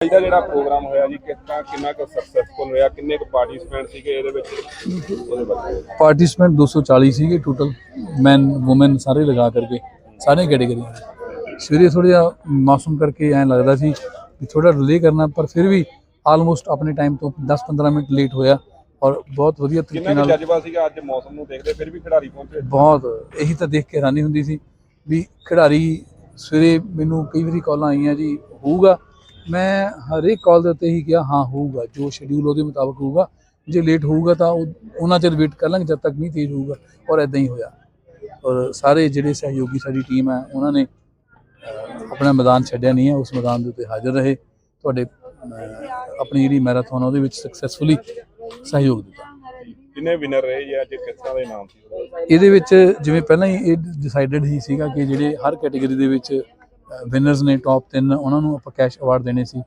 ਅੱਜ ਦਾ ਜਿਹੜਾ ਪ੍ਰੋਗਰਾਮ ਹੋਇਆ ਜੀ ਕਿੰਨਾ ਕੁ ਸਕਸੈਸਫੁਲ ਹੋਇਆ ਕਿੰਨੇ ਕੁ ਪਾਰਟਿਸਪੈਂਟ ਸੀਗੇ ਇਹਦੇ ਵਿੱਚ? ਉਹਦੇ ਬਾਰੇ ਪਾਰਟਿਸਪੈਂਟ 240 ਸੀਗੇ ਟੋਟਲ ਮੈਨ ਔਮਨ ਸਾਰੇ ਲਗਾ ਕਰਕੇ ਸਾਰੇ ਕੈਟਾਗਰੀਆਂ ਸਵੇਰੇ ਥੋੜ੍ਹਾ ਜਿਹਾ ਮੌਸਮ ਕਰਕੇ ਐਂ ਲੱਗਦਾ ਸੀ ਵੀ ਥੋੜਾ ਡਿਲੇ ਕਰਨਾ ਪਰ ਫਿਰ ਵੀ ਆਲਮੋਸਟ ਆਪਣੇ ਟਾਈਮ ਤੋਂ 10-15 ਮਿੰਟ ਲੇਟ ਹੋਇਆ ਔਰ ਬਹੁਤ ਵਧੀਆ ਤਰੀਕੇ ਕਿੰਨਾ ਕੁ ਨਾਲ ਜਜ਼ਬਾ ਸੀਗਾ ਅੱਜ ਮੌਸਮ ਨੂੰ ਦੇਖਦੇ ਫਿਰ ਵੀ ਖਿਡਾਰੀ ਪਹੁੰਚੇ? ਬਹੁਤ ਇਹੀ ਤਾਂ ਦੇਖ ਕੇ ਹੈਰਾਨੀ ਹੁੰਦੀ ਸੀ ਵੀ ਖਿਡਾਰੀ ਸਵੇਰੇ ਮੈਨੂੰ ਕਈ ਵਾਰੀ ਕਾਲਾਂ ਆਈਆਂ ਜੀ ਹੋਊਗਾ ਮੈਂ ਹਰੇਕ ਕਾਲ ਦੇ ਉੱਤੇ ਹੀ ਕਿਹਾ ਹਾਂ ਹੋਊਗਾ ਜੋ ਸ਼ਡਿਊਲ ਉਹਦੇ ਮੁਤਾਬਕ ਹੋਊਗਾ। ਜੇ ਲੇਟ ਹੋਊਗਾ ਤਾਂ ਉਹ ਉਹਨਾਂ ਚਿਰ ਵੇਟ ਕਰ ਲਾਂਗੇ ਜਦ ਤੱਕ ਨਹੀਂ ਤੇਜ਼ ਹੋਊਗਾ ਔਰ ਇਦਾਂ ਹੀ ਹੋਇਆ। ਔਰ ਸਾਰੇ ਜਿਹੜੇ ਸਹਿਯੋਗੀ ਸਾਡੀ ਟੀਮ ਹੈ ਉਹਨਾਂ ਨੇ ਆਪਣਾ ਮੈਦਾਨ ਛੱਡਿਆ ਨਹੀਂ ਹੈ ਉਸ ਮੈਦਾਨ ਦੇ ਉੱਤੇ ਹਾਜ਼ਰ ਰਹੇ। ਤੁਹਾਡੇ ਆਪਣੀ ਜਿਹੜੀ ਮੈਰਾਥਨ ਉਹਦੇ ਵਿੱਚ ਸਕਸੈਸਫੁਲੀ ਸਹਿਯੋਗ ਦਿੱਤਾ। ਕਿੰਨੇ ਵਿਨਰ ਰਹੇ ਜੀ ਅੱਜ ਕਿਸ ਤਰ੍ਹਾਂ ਦੇ ਨਾਮ ਸੀ? ਇਹਦੇ ਵਿੱਚ ਜਿਵੇਂ ਪਹਿਲਾਂ ਹੀ ਇਹ ਡਿਸਾਈਡਡ ਹੀ ਸੀਗਾ ਕਿ ਜਿਹੜੇ ਹਰ ਕੈਟਾਗਰੀ ਦੇ ਵਿੱਚ ਵਿਨਰਸ ਨੇ ਟੌਪ 3 ਉਹਨਾਂ ਨੂੰ ਆਪਾਂ ਕੈਸ਼ ਅਵਾਰਡ ਦੇਣੇ ਸੀ।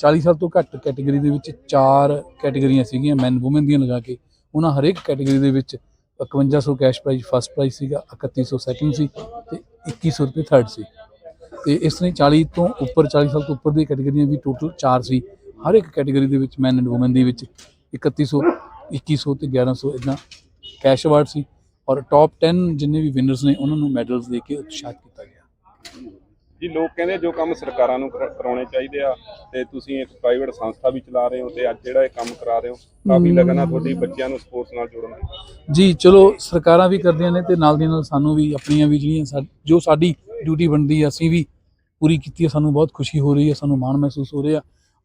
40 ਸਾਲ ਤੋਂ ਘੱਟ ਕੈਟਾਗਰੀ ਦੇ ਵਿੱਚ ਚਾਰ ਕੈਟਾਗਰੀਆਂ ਸੀਗੀਆਂ ਮੈਨ ਔਮਨ ਦੀਆਂ ਲਗਾ ਕੇ। ਉਹਨਾਂ ਹਰੇਕ ਕੈਟਾਗਰੀ ਦੇ ਵਿੱਚ 5100 ਕੈਸ਼ ਪ੍ਰਾਈਜ਼ ਫਸਟ ਪ੍ਰਾਈਜ਼ ਸੀਗਾ 3100 ਸੈਕਿੰਡ ਸੀ ਤੇ 2100 ਰੁਪਏ ਥਰਡ ਸੀ। ਤੇ ਇਸ ਤਰ੍ਹਾਂ ਹੀ 40 ਤੋਂ ਉੱਪਰ 40 ਸਾਲ ਤੋਂ ਉੱਪਰ ਦੀ ਕੈਟਾਗਰੀਆਂ ਵੀ ਟੋਟਲ 4 ਸੀ। ਹਰ ਇੱਕ ਕੈਟਾਗਰੀ ਦੇ ਵਿੱਚ ਮੈਨ ਐਂਡ ਔਮਨ ਦੇ ਵਿੱਚ 3100 2100 ਤੇ 1100 ਇਦਾਂ ਕੈਸ਼ ਅਵਾਰਡ ਸੀ। ਔਰ ਟੌਪ 10 ਜਿੰਨੇ ਵੀ ਵਿਨਰਸ ਨੇ, ਉਹਨਾਂ ਨੂੰ ਮੈਡਲਸ ਦੇ ਕੇ ਉਤਸ਼ਾਹਿਤ ਕੀਤਾ ਗਿਆ। ਜੀ ਲੋਕ ਕਹਿੰਦੇ ਜੋ ਕੰਮ ਸਰਕਾਰਾਂ ਨੂੰ ਕਰਾ- ਕਰਾਉਣੇ ਚਾਹੀਦੇ ਆ ਤੇ ਤੁਸੀਂ ਇੱਕ ਪ੍ਰਾਈਵੇਟ ਸੰਸਥਾ ਵੀ ਚਲਾ ਰਹੇ ਹੋ ਤੇ ਅੱਜ ਜਿਹੜਾ ਇਹ ਕੰਮ ਕਰਾ ਰਹੇ ਹੋ ਕਾਫੀ ਲਗਨ ਆ ਤੁਹਾਡੀ ਬੱਚਿਆਂ ਨੂੰ ਸਪੋਰਟਸ ਨਾਲ ਜੋੜਨ ਜੀ ਚਲੋ ਸਰਕਾਰਾਂ ਵੀ ਕਰਦੀਆਂ ਨੇ ਤੇ ਨਾਲ ਦੀ ਨਾਲ ਸਾਨੂੰ ਵੀ ਆਪਣੀਆਂ ਵੀ ਜਿਹੜੀਆਂ ਸਾ- ਜੋ ਸਾਡੀ ਡਿਊਟੀ ਬਣਦੀ ਹੈ ਅਸੀਂ ਵੀ ਪੂਰੀ ਕੀਤੀ ਹੈ ਸਾਨੂੰ ਬਹੁਤ ਖੁਸ਼ੀ ਹੋ ਰਹੀ ਹੈ ਸਾਨੂੰ ਮਾਣ ਮਹਿਸੂਸ ਹੋ ਰਿਹਾ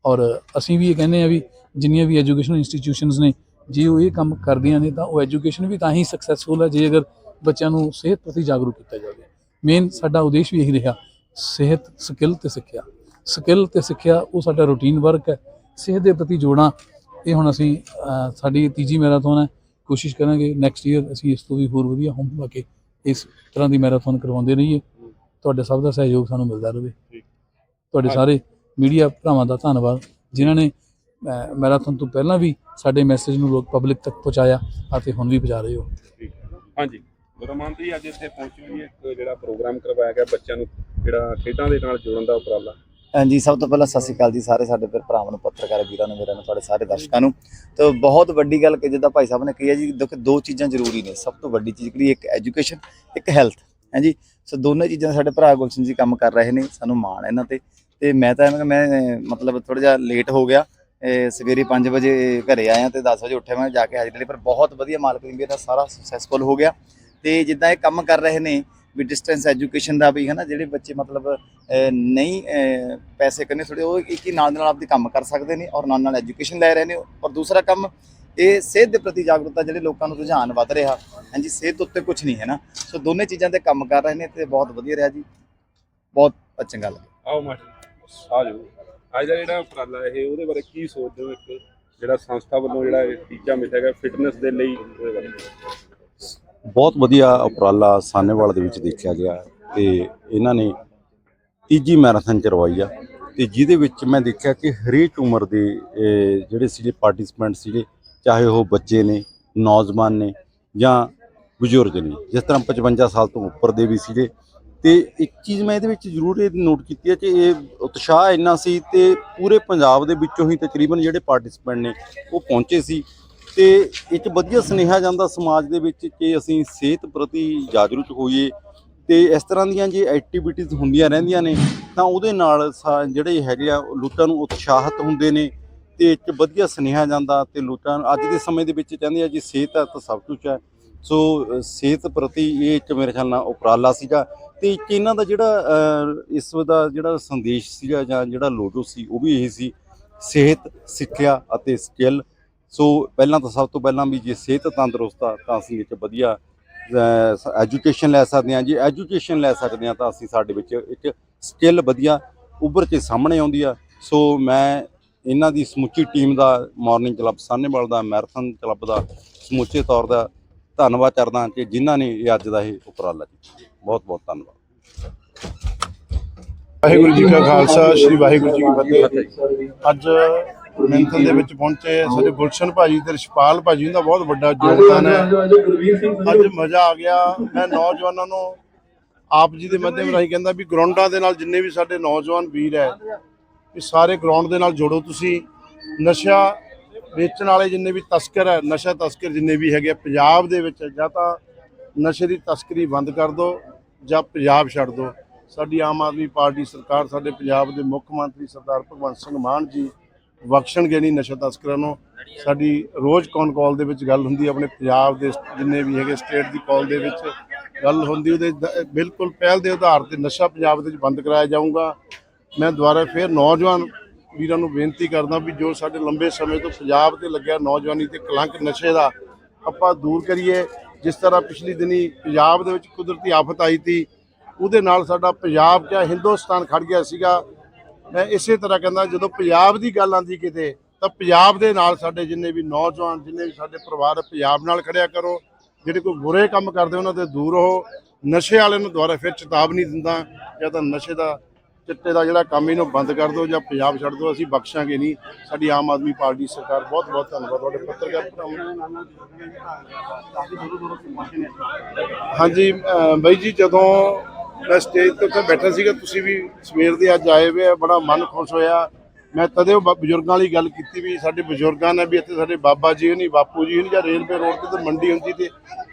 ਔਰ ਅਸੀਂ ਵੀ ਇਹ ਕਹਿੰਦੇ ਆ ਵੀ ਜਿੰਨੀਆਂ ਵੀ ਐਜੂਕੇਸ਼ਨ ਇੰਸਟੀਟਿਊਸ਼ਨਸ ਨੇ ਜੇ ਉਹ ਇਹ ਕੰਮ ਕਰਦੀਆਂ ਨੇ ਤਾਂ ਉਹ ਐਜੂਕੇਸ਼ਨ ਵੀ ਤਾਂ ਹੀ ਸਕਸੈਸਫੁਲ ਹੈ ਜੇ ਅਗਰ ਬੱਚਿਆਂ ਨੂੰ ਸਿਹਤ ਪ੍ਰਤੀ ਜਾਗਰੂਕ ਕੀਤਾ ਜਾਵੇ। ਮੇਨ ਸਾਡਾ ਉਦੇਸ਼ ਵੀ ਇਹੀ ਰਿਹਾ ਸਿਹਤ ਸਕਿੱਲ ਤੇ ਸਿੱਖਿਆ। ਸਕਿੱਲ ਤੇ ਸਿੱਖਿਆ ਉਹ ਸਾਡਾ ਰੂਟੀਨ ਵਰਕ ਹੈ। ਸਿਹਤ ਦੇ ਪ੍ਰਤੀ ਜੋੜਾਂ ਇਹ ਹੁਣ ਅਸੀਂ ਸਾਡੀ ਤੀਜੀ ਮੈਰਾਥਨ ਹੈ। ਕੋਸ਼ਿਸ਼ ਕਰਾਂਗੇ ਨੈਕਸਟ ਈਅਰ ਅਸੀਂ ਇਸ ਤੋਂ ਵੀ ਹੋਰ ਵਧੀਆ ਹੋਵਾਂਗੇ ਕਿ ਇਸ ਤਰ੍ਹਾਂ ਦੀ ਮੈਰਾਥਨ ਕਰਵਾਉਂਦੇ ਰਹੀਏ। ਤੁਹਾਡੇ ਸਭ ਦਾ ਸਹਿਯੋਗ ਸਾਨੂੰ ਮਿਲਦਾ ਰਹੇ। ਤੁਹਾਡੇ ਸਾਰੇ ਮੀਡੀਆ ਭਰਾਵਾਂ ਦਾ ਧੰਨਵਾਦ ਜਿਨ੍ਹਾਂ ਨੇ ਮੈਰਾਥਨ ਤੋਂ ਪਹਿਲਾਂ ਵੀ ਸਾਡੇ ਮੈਸੇਜ ਨੂੰ ਲੋਕ ਪਬਲਿਕ ਤੱਕ ਪਹੁੰਚਾਇਆ ਅਤੇ ਹੁਣ ਵੀ ਪਹੁੰਚਾ ਰਹੇ ਹੈ। ਹਾਂਜੀ। ਗੁਰਮਾਨ ਜੀ ਅੱਜ ਇੱਥੇ ਪਹੁੰਚੇ ਵੀ ਇੱਕ ਜਿਹੜਾ ਪ੍ਰੋਗਰਾਮ ਕਰਵਾਇਆ ਗਿਆ ਬੱਚਿਆਂ ਨੂੰ ਜਿਹੜਾ ਖੇਡਾਂ ਦੇ ਨਾਲ ਜੋੜਨ ਦਾ ਉਪਰਾਲਾ। ਹਾਂਜੀ, ਸਭ ਤੋਂ ਪਹਿਲਾਂ ਸਤਿ ਸ਼੍ਰੀ ਅਕਾਲ ਜੀ ਸਾਰੇ ਸਾਡੇ ਫਿਰ ਭਰਾਵਾਂ ਨੂੰ, ਪੱਤਰਕਾਰ, ਵੀਰਾਂ ਨੂੰ, ਮੇਰਿਆਂ ਨੂੰ, ਤੁਹਾਡੇ ਸਾਰੇ ਦਰਸ਼ਕਾਂ ਨੂੰ। ਤਾਂ ਬਹੁਤ ਵੱਡੀ ਗੱਲ ਕਿ ਜਿੱਦਾਂ ਭਾਈ ਸਾਹਿਬ ਨੇ ਕਹੀ ਹੈ ਜੀ, ਦੇਖੋ ਦੋ ਚੀਜ਼ਾਂ ਜ਼ਰੂਰੀ ਨੇ, ਸਭ ਤੋਂ ਵੱਡੀ ਚੀਜ਼ ਕਿਹੜੀ ਇੱਕ ਐਜੂਕੇਸ਼ਨ ਇੱਕ ਹੈਲਥ ਹਾਂਜੀ, ਸੋ ਦੋਨੇ ਚੀਜ਼ਾਂ ਸਾਡੇ ਭਰਾ ਗੁਲਸ਼ਨ ਜੀ ਕੰਮ ਕਰ ਰਹੇ ਨੇ, ਸਾਨੂੰ ਮਾਣ ਹੈ ਇਹਨਾਂ ਤੇ। ਤੇ ਮੈਂ ਤਾਂ ਐਵੇਂ ਮੈਂ ਮਤਲਬ ਥੋੜਾ ਜਿਹਾ ਲੇਟ ਹੋ ਗਿਆ ਸਵੇਰੇ 5 ਵਜੇ ਘਰੇ ਆਇਆ ਤੇ 10 ਵਜੇ ਉੱਠਿਆ ਮੈਂ ਜਾ ਕੇ ਹਾਜ਼ਰੀ ਲਈ, ਪਰ ਬਹੁਤ ਵਧੀਆ ਮਾਲਕ ਦੀ ਮੇਰਾ ਸਾਰਾ ਸਕਸੈਸਫੁਲ ਹੋ ਗਿਆ। ਤੇ ਜਿੱਦਾਂ ਇਹ ਕੰਮ ਕਰ ਰਹੇ ਨੇ ਵੀ ਡਿਸਟੈਂਸ ਐਜੂਕੇਸ਼ਨ ਦਾ ਵੀ ਹੈ ਨਾ ਜਿਹੜੇ ਬੱਚੇ ਮਤਲਬ ਨਹੀਂ ਪੈਸੇ ਕਰਨੇ ਥੋੜੇ ਉਹ ਇੱਕ ਹੀ ਨਾਲ ਨਾਲ ਆਪਦੇ ਕੰਮ ਕਰ ਸਕਦੇ ਨੇ ਔਰ ਨਾਲ ਨਾਲ ਐਜੂਕੇਸ਼ਨ ਲੈ ਰਹੇ ਨੇ। ਔਰ ਦੂਸਰਾ ਕੰਮ, ਇਹ ਸਿਹਤ ਦੇ ਪ੍ਰਤੀ ਜਾਗਰੂਕਤਾ ਜਿਹੜੇ ਲੋਕਾਂ ਨੂੰ ਰੁਝਾਨ ਵੱਧ ਰਿਹਾ, ਹਾਂਜੀ, ਸਿਹਤ ਉੱਤੇ ਕੁਝ ਨਹੀਂ ਹੈ ਨਾ। ਸੋ ਦੋਨੇ ਚੀਜ਼ਾਂ ਤੇ ਕੰਮ ਕਰ ਰਹੇ ਨੇ ਤੇ ਬਹੁਤ ਵਧੀਆ ਰਿਹਾ ਜੀ। ਬਹੁਤ ਚੰਗਾ ਲੱਗਿਆ ਆਓ ਮਾਸਟਰ ਆ ਅੱਜ ਦਾ ਜਿਹੜਾ ਉਪਰਾਲਾ ਇਹ, ਉਹਦੇ ਬਾਰੇ ਕੀ ਸੋਚਦੇ ਹੋ ਇੱਕ? ਜਿਹੜਾ ਸੰਸਥਾ ਵੱਲੋਂ ਜਿਹੜਾ ਟੀਚਾ ਮਿਲਿਆ ਗਿਆ ਫਿਟਨੈਸ ਦੇ ਲਈ ਬਹੁਤ ਵਧੀਆ ਉਪਰਾਲਾ ਸਾਨੇਵਾਲ ਦੇ ਵਿੱਚ ਦੇਖਿਆ ਗਿਆ ਤੇ ਇਹਨਾਂ ਨੇ ਤੀਜੀ ਮੈਰਾਥਨ ਕਰਵਾਈ ਆ ਤੇ ਜਿਹਦੇ ਵਿੱਚ ਮੈਂ ਦੇਖਿਆ ਕਿ ਹਰੇਕ ਉਮਰ ਦੇ ਜਿਹੜੇ ਸੀਗੇ ਪਾਰਟਿਸਪੈਂਟ ਸੀਗੇ, ਚਾਹੇ ਉਹ ਬੱਚੇ ਨੇ, ਨੌਜਵਾਨ ਨੇ ਜਾਂ ਬਜ਼ੁਰਗ ਨੇ, ਜਿਸ ਤਰ੍ਹਾਂ 55 ਸਾਲ ਤੋਂ ਉੱਪਰ ਦੇ ਵੀ ਸੀਗੇ। ਤੇ ਇੱਕ ਚੀਜ਼ ਮੈਂ ਇਹਦੇ ਵਿੱਚ ਜ਼ਰੂਰ ਇਹ ਨੋਟ ਕੀਤੀ ਹੈ ਕਿ ਇਹ ਉਤਸ਼ਾਹ ਇੰਨਾ ਸੀ ਤੇ ਪੂਰੇ ਪੰਜਾਬ ਦੇ ਵਿੱਚੋਂ ਹੀ ਤਕਰੀਬਨ ਜਿਹੜੇ ਪਾਰਟਿਸਪੈਂਟ ਨੇ ਉਹ ਪਹੁੰਚੇ ਸੀ। ਤੇ ਇੱਕ ਵਧੀਆ ਸੁਨੇਹਾ ਜਾਂਦਾ ਸਮਾਜ ਦੇ ਵਿੱਚ ਕਿ ਅਸੀਂ ਸਿਹਤ ਪ੍ਰਤੀ ਜਾਗਰੂਕ ਹੋਈਏ ਤੇ ਇਸ ਤਰ੍ਹਾਂ ਦੀਆਂ ਜੇ ਐਕਟੀਵਿਟੀਜ਼ ਹੁੰਦੀਆਂ ਰਹਿੰਦੀਆਂ ਨੇ, ਤਾਂ ਉਹਦੇ ਨਾਲ ਸਾ- ਜਿਹੜੇ ਹੈਗੇ ਆ, ਉਹ ਲੋਕਾਂ ਨੂੰ ਉਤਸ਼ਾਹਿਤ ਹੁੰਦੇ ਨੇ ਤੇ ਇੱਕ ਵਧੀਆ ਸੁਨੇਹਾ ਜਾਂਦਾ ਤੇ ਲੋਕਾਂ ਅੱਜ ਦੇ ਸਮੇਂ ਦੇ ਵਿੱਚ ਕਹਿੰਦੇ ਆ ਜੀ, ਸਿਹਤ ਹੈ ਤਾਂ ਸਭ ਕੁਝ ਹੈ। ਸੋ ਸਿਹਤ ਪ੍ਰਤੀ ਇਹ ਇੱਕ ਮੇਰੇ ਖਿਆਲ ਨਾਲ ਉਪਰਾਲਾ ਸੀਗਾ ਤੇ ਇੱਕ ਇਹਨਾਂ ਦਾ ਜਿਹੜਾ ਇਸ ਦਾ ਜਿਹੜਾ ਸੰਦੇਸ਼ ਸੀਗਾ ਜਾਂ ਜਿਹੜਾ ਲੋਗੋ ਸੀ, ਉਹ ਵੀ ਇਹ ਸੀ, ਸਿਹਤ, ਸਿੱਖਿਆ ਅਤੇ ਸਕਿੱਲ ਸੋ ਪਹਿਲਾਂ ਤਾਂ ਸਭ ਤੋਂ ਪਹਿਲਾਂ ਵੀ ਜੇ ਸਿਹਤ ਤੰਦਰੁਸਤ ਆ, ਤਾਂ ਅਸੀਂ ਇੱਕ ਵਧੀਆ ਐਜੂਕੇਸ਼ਨ ਲੈ ਸਕਦੇ ਹਾਂ। ਜੇ ਐਜੂਕੇਸ਼ਨ ਲੈ ਸਕਦੇ ਹਾਂ, ਤਾਂ ਅਸੀਂ ਸਾਡੇ ਵਿੱਚ ਇੱਕ ਸਕਿੱਲ ਵਧੀਆ ਉੱਭਰ ਕੇ ਸਾਹਮਣੇ ਆਉਂਦੀ ਆ। ਸੋ ਮੈਂ ਇਹਨਾਂ ਦੀ ਸਮੁੱਚੀ ਟੀਮ ਦਾ ਮਾਰਨਿੰਗ ਕਲੱਬ ਸਾਨੇਵਾਲ ਦਾ ਮੈਰਾਥਨ ਕਲੱਬ ਦਾ ਸਮੁੱਚੇ ਤੌਰ ਦਾ ਧੰਨਵਾਦ ਕਰਦਾ ਕਿ ਜਿਨ੍ਹਾਂ ਨੇ ਇਹ ਅੱਜ ਦਾ ਇਹ ਉਪਰਾਲਾ ਕੀਤਾ। ਬਹੁਤ ਬਹੁਤ ਧੰਨਵਾਦ। ਵਾਹਿਗੁਰੂ ਜੀ ਕਾ ਖਾਲਸਾ, ਸ੍ਰੀ ਵਾਹਿਗੁਰੂ ਜੀ ਕੀ ਫਤਿਹ। ਅੱਜ ਮੈਂਥਨ ਦੇ ਵਿੱਚ ਪਹੁੰਚੇ ਸਾਡੇ ਗੁਲਸ਼ਨ ਭਾਜੀ ਤੇ ਰਸ਼ਪਾਲ ਭਾਜੀ ਦਾ ਬਹੁਤ ਵੱਡਾ ਯੋਗਦਾਨ ਹੈ। ਅੱਜ ਮਜ਼ਾ ਆ ਗਿਆ। ਮੈਂ ਨੌਜਵਾਨਾਂ ਨੂੰ ਆਪ ਜੀ ਦੇ ਮਾਧਿਅਮ ਰਾਹੀਂ ਕਹਿੰਦਾ ਵੀ ਗਰਾਊਂਡਾਂ ਦੇ ਨਾਲ ਜਿੰਨੇ ਵੀ ਸਾਡੇ ਨੌਜਵਾਨ ਵੀਰ ਹੈ ਵੀ ਸਾਰੇ ਗਰਾਊਂਡ ਦੇ ਨਾਲ ਜੋੜੋ ਤੁਸੀਂ। ਨਸ਼ਾ ਵੇਚਣ ਵਾਲੇ ਜਿੰਨੇ ਵੀ ਤਸਕਰ ਹੈ ਨਸ਼ਾ ਤਸਕਰ ਜਿੰਨੇ ਵੀ ਹੈਗੇ ਪੰਜਾਬ ਦੇ ਵਿੱਚ ਜਾਂ ਤਾਂ ਨਸ਼ੇ ਦੀ ਤਸਕਰੀ ਬੰਦ ਕਰ ਦਿਓ ਜਾਂ ਪੰਜਾਬ ਛੱਡ ਦਿਓ ਸਾਡੀ ਆਮ ਆਦਮੀ ਪਾਰਟੀ ਸਰਕਾਰ ਸਾਡੇ ਪੰਜਾਬ ਦੇ ਮੁੱਖ ਮੰਤਰੀ ਸਰਦਾਰ ਭਗਵੰਤ ਸਿੰਘ ਮਾਨ ਜੀ ਬਖਸ਼ਣਗੇ ਨਹੀਂ ਨਸ਼ਾ ਤਸਕਰਾਂ ਨੂੰ। ਸਾਡੀ ਰੋਜ਼ ਕੌਨ ਕਾਲ ਦੇ ਵਿੱਚ ਗੱਲ ਹੁੰਦੀ ਆਪਣੇ ਪੰਜਾਬ ਦੇ ਜਿੰਨੇ ਵੀ ਹੈਗੇ ਸਟੇਟ ਦੀ ਕਾਲ ਦੇ ਵਿੱਚ ਗੱਲ ਹੁੰਦੀ, ਉਹਦੇ ਬਿਲਕੁਲ ਪਹਿਲ ਦੇ ਆਧਾਰ ਤੇ ਨਸ਼ਾ ਪੰਜਾਬ ਦੇ ਵਿੱਚ ਬੰਦ ਕਰਾਇਆ ਜਾਊਗਾ। ਮੈਂ ਦੁਬਾਰਾ ਫਿਰ ਨੌਜਵਾਨ ਵੀਰਾਂ ਨੂੰ ਬੇਨਤੀ ਕਰਦਾ ਵੀ ਜੋ ਸਾਡੇ ਲੰਬੇ ਸਮੇਂ ਤੋਂ ਪੰਜਾਬ ਤੇ ਲੱਗਿਆ ਨੌਜਵਾਨੀ ਤੇ ਕਲੰਕ ਨਸ਼ੇ ਦਾ, ਆਪਾਂ ਦੂਰ ਕਰੀਏ। ਜਿਸ ਤਰ੍ਹਾਂ ਪਿਛਲੀ ਦਿਨੀ ਪੰਜਾਬ ਦੇ ਵਿੱਚ ਕੁਦਰਤੀ ਆਫਤ ਆਈ ਸੀ ਉਹਦੇ ਨਾਲ ਸਾਡਾ ਪੰਜਾਬ ਕਿਆ ਹਿੰਦੁਸਤਾਨ ਖੜ ਗਿਆ ਸੀਗਾ। ਇਸੇ ਤਰ੍ਹਾਂ ਕਹਿੰਦਾ, ਜਦੋਂ ਪੰਜਾਬ ਦੀ ਗੱਲ ਆਂਦੀ ਕਿਤੇ, ਤਾਂ ਪੰਜਾਬ ਦੇ ਨਾਲ ਸਾਡੇ ਜਿੰਨੇ ਵੀ ਨੌਜਵਾਨ, ਜਿੰਨੇ ਵੀ ਸਾਡੇ ਪਰਿਵਾਰ ਪੰਜਾਬ ਨਾਲ ਖੜਿਆ ਕਰੋ। ਜਿਹੜੇ ਕੋਈ ਬੁਰੇ ਕੰਮ ਕਰਦੇ, ਉਹਨਾਂ ਤੇ ਦੂਰ ਰਹੋ। ਨਸ਼ੇ ਵਾਲੇ ਨੂੰ ਦੁਆਰਾ ਫਿਰ ਚੇਤਾਵਨੀ ਦਿੰਦਾ, ਜਾਂ ਤਾਂ ਨਸ਼ੇ ਦਾ, ਚਿੱਟੇ ਦਾ ਜਿਹੜਾ ਕੰਮ ਇਹਨੂੰ ਬੰਦ ਕਰ ਦਿਓ, ਜਾਂ ਪੰਜਾਬ ਛੱਡ ਦਿਓ, ਅਸੀਂ ਬਖਸ਼ਾਂਗੇ ਨਹੀਂ। ਸਾਡੀ ਆਮ ਆਦਮੀ ਪਾਰਟੀ ਸਰਕਾਰ, ਬਹੁਤ ਬਹੁਤ ਧੰਨਵਾਦ। ਤੁਹਾਡੇ ਪੱਤਰਕਾਰ ਭਰਾਵਾਂ। ਹਾਂਜੀ ਬਾਈ ਜੀ, ਜਦੋਂ ਮੈਂ ਸਟੇਜ ਤੇ ਉੱਥੇ ਬੈਠਾ ਸੀਗਾ, ਤੁਸੀਂ ਵੀ ਸਵੇਰ ਦੇ ਅੱਜ ਆਏ ਹੋਏ ਆ, ਬੜਾ ਮਨ ਖੁਸ਼ ਹੋਇਆ। ਮੈਂ ਤਦੇ ਉਹ ਬ- ਬਜ਼ੁਰਗਾਂ ਵਾਲੀ ਗੱਲ ਕੀਤੀ ਵੀ ਸਾਡੇ ਬਜ਼ੁਰਗਾਂ ਨੇ ਵੀ ਇੱਥੇ ਸਾਡੇ ਬਾਬਾ ਜੀ ਹੋਣੀ, ਬਾਪੂ ਜੀ ਹੋਣੀ ਜਾਂ ਰੇਲਵੇ ਰੋਡ ਤੇ ਤਾਂ ਮੰਡੀ ਹੁੰਦੀ ਤੇ